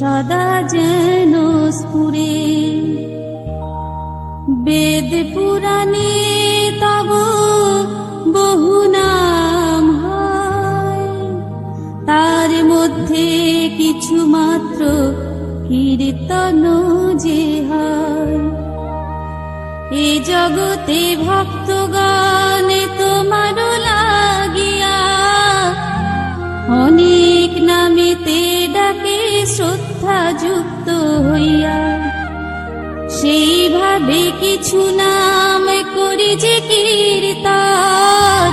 সদা যেন স্ফুরে। বেদ পুরাণে তব বহু নাম তার মধ্যে কিছু মাত্র কীর্তন যে হয়। এ জগতে ভক্তগণে তোমার লাগিয়া অনেক নামেতে ডাকে সত্য কথা যুক্ত হইয়া সেইভাবে কিছু নাম করি যে কীর্তন।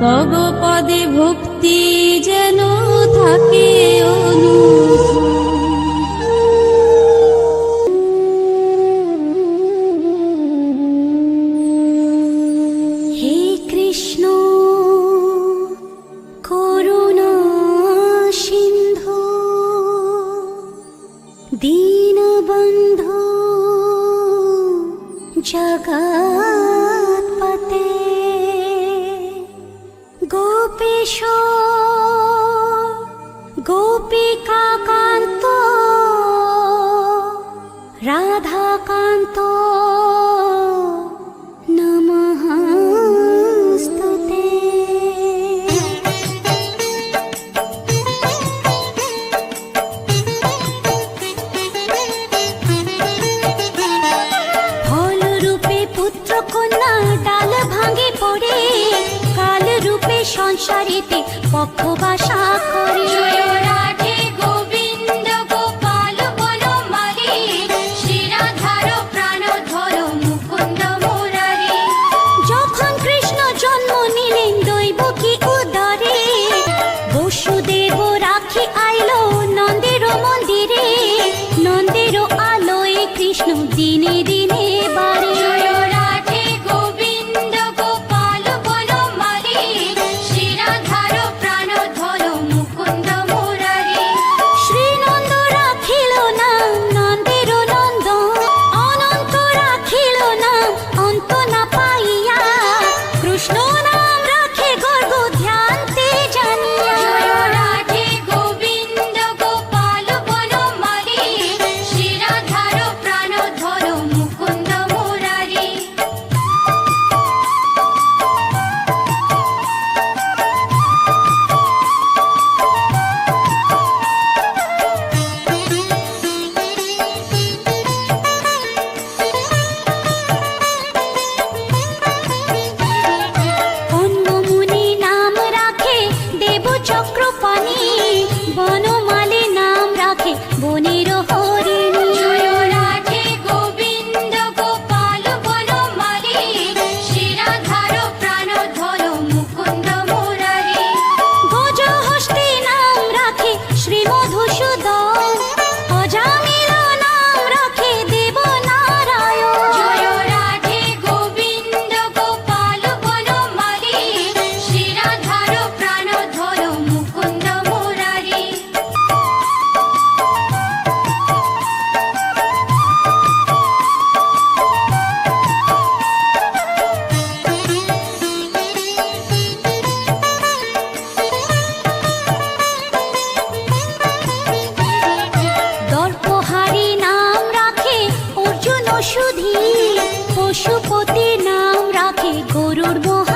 তব পদে ভক্তি যেন থাকে অনু। সারিতে পক্ষ বাসা করে পশুপতি নাম রাখে গরুর মহা।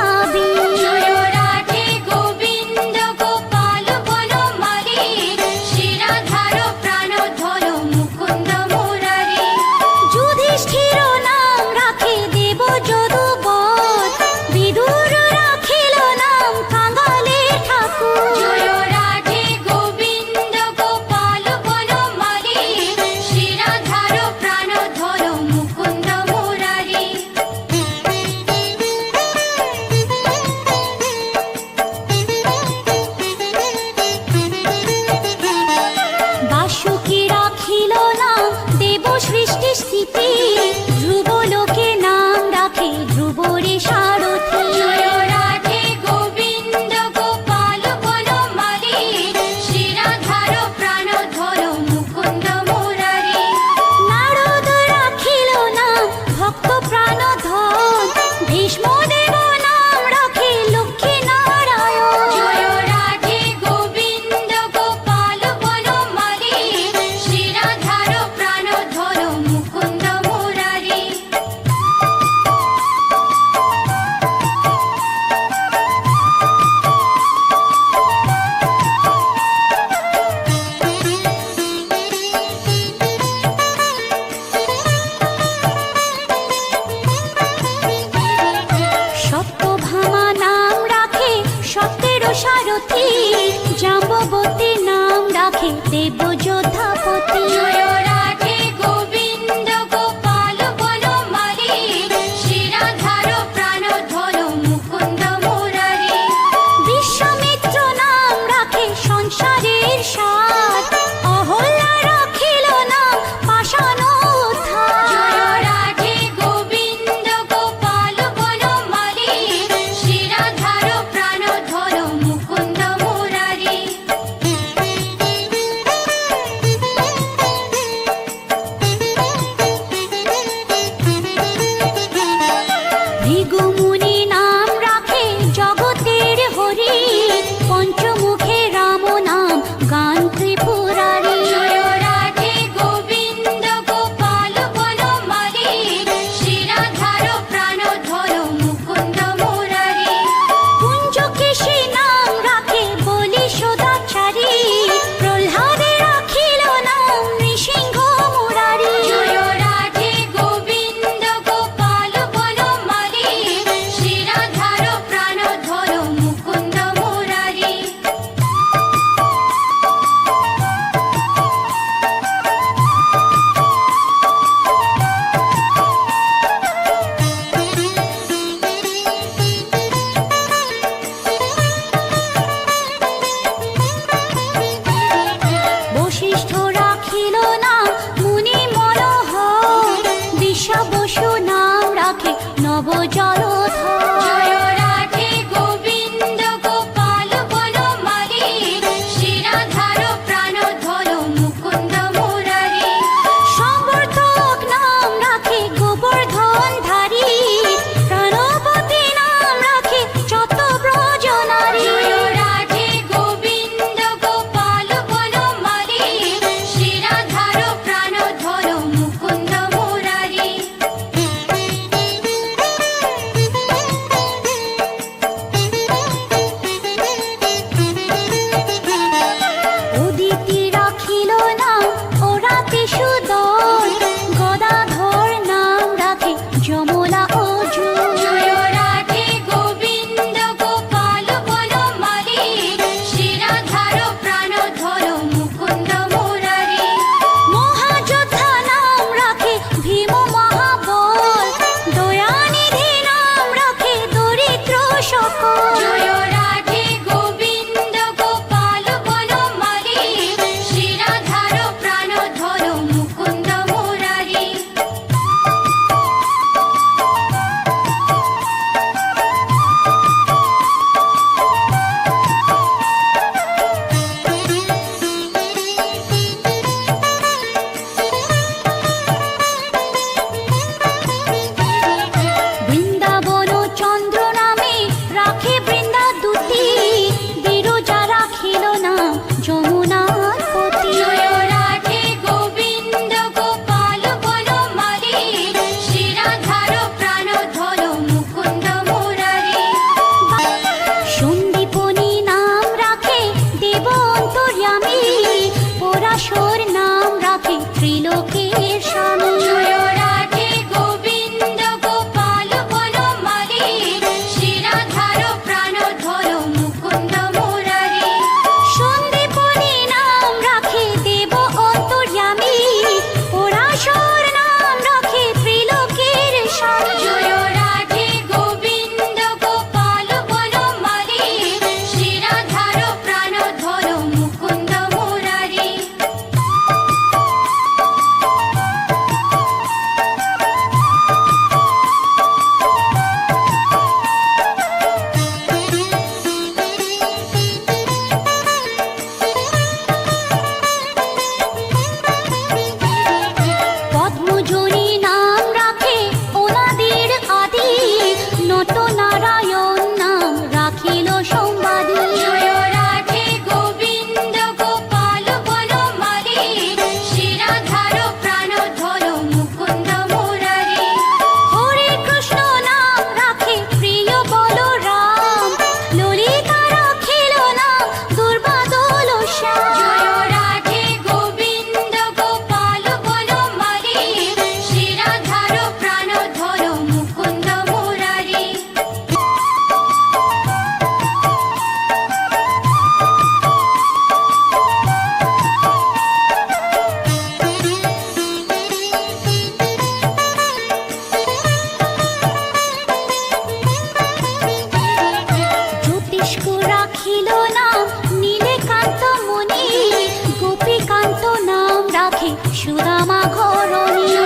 সুদামা ঘরণী।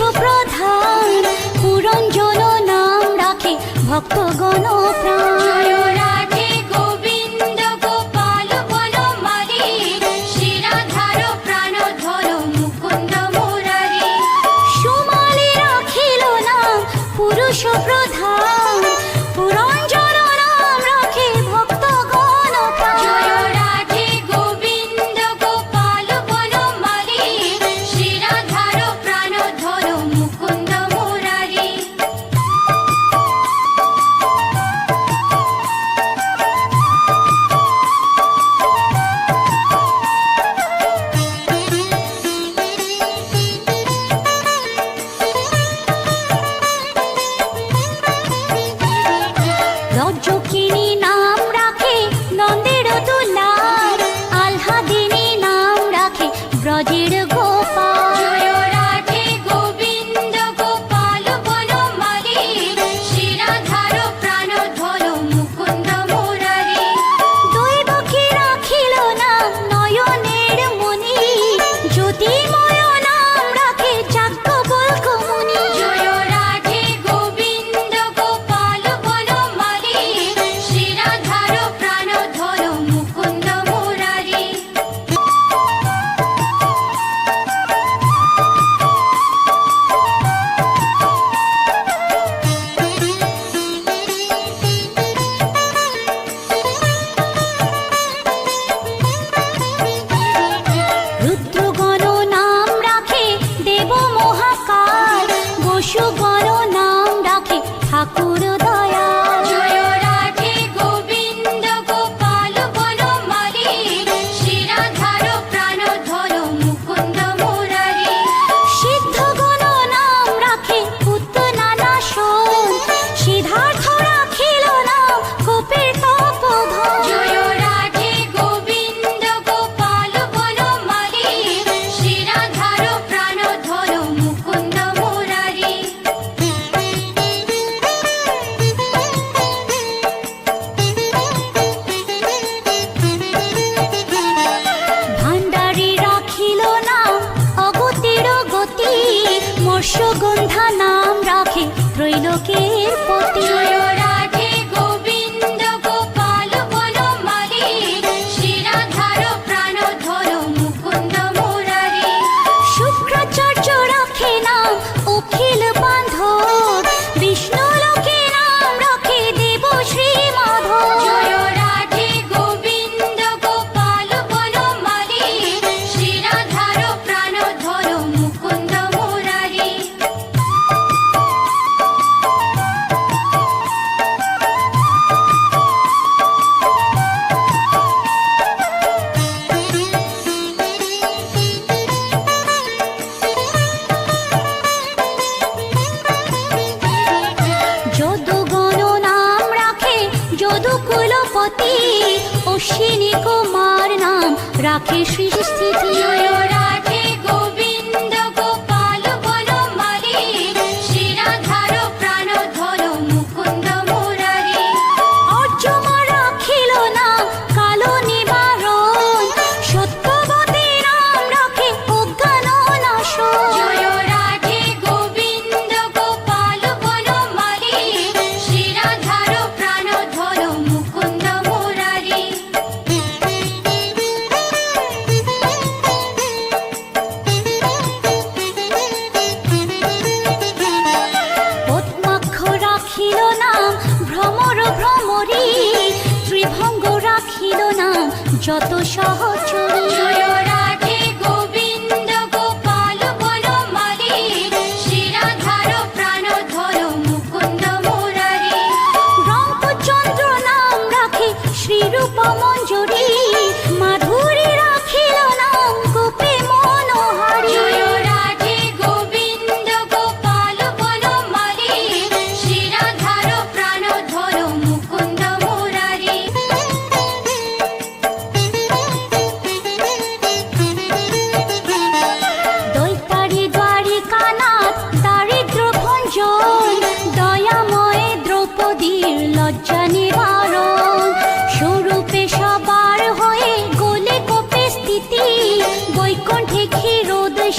পুরুষ প্রধান পুরঞ্জন নাম রাখে ভক্তগণ প্রাণ।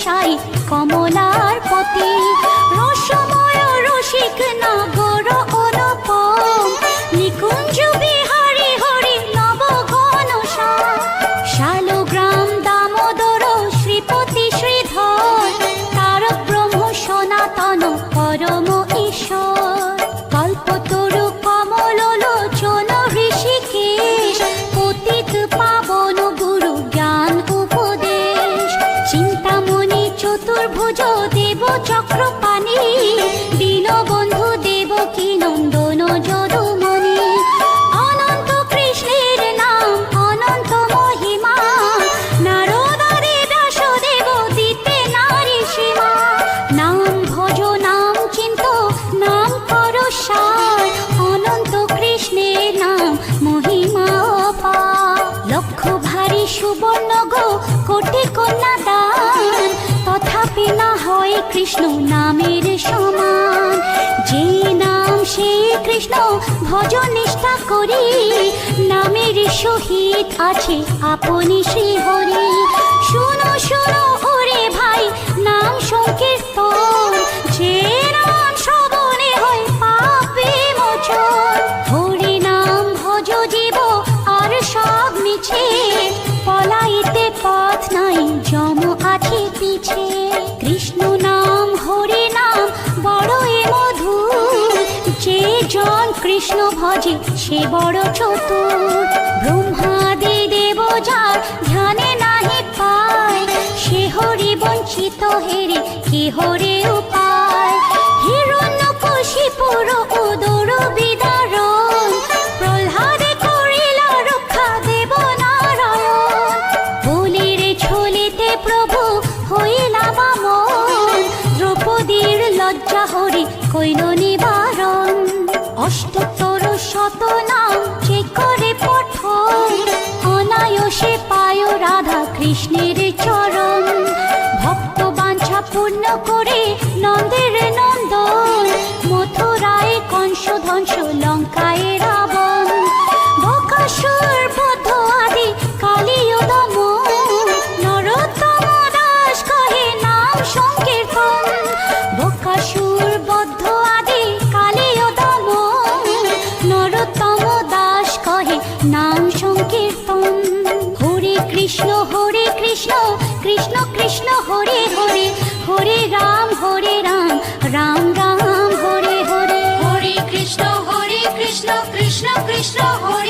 সাই কমলার পতি রসময় রসিক নাগ কৃষ্ণ নামের সমান। যে নাম সে কৃষ্ণ ভজ নিষ্ঠা করি। নামের সহিত আছে আপনি শ্রীহরি। বড় ব্রহ্মাদি দেব যার ধ্যানে নাহি পায়, সে হরি বঞ্চিত হেরে কি হরে উপায়। হিরণ্য কশিপুর উদর বিদারণ, প্রহ্লাদে করিল রক্ষা দেব নারায়ণ। বলির ছলিতে প্রভু হইলা দ্রৌপদীর লজ্জা হরি কইল নিবারণ। অষ্টতর শত কৃষ্ণের চর Krishna, Hare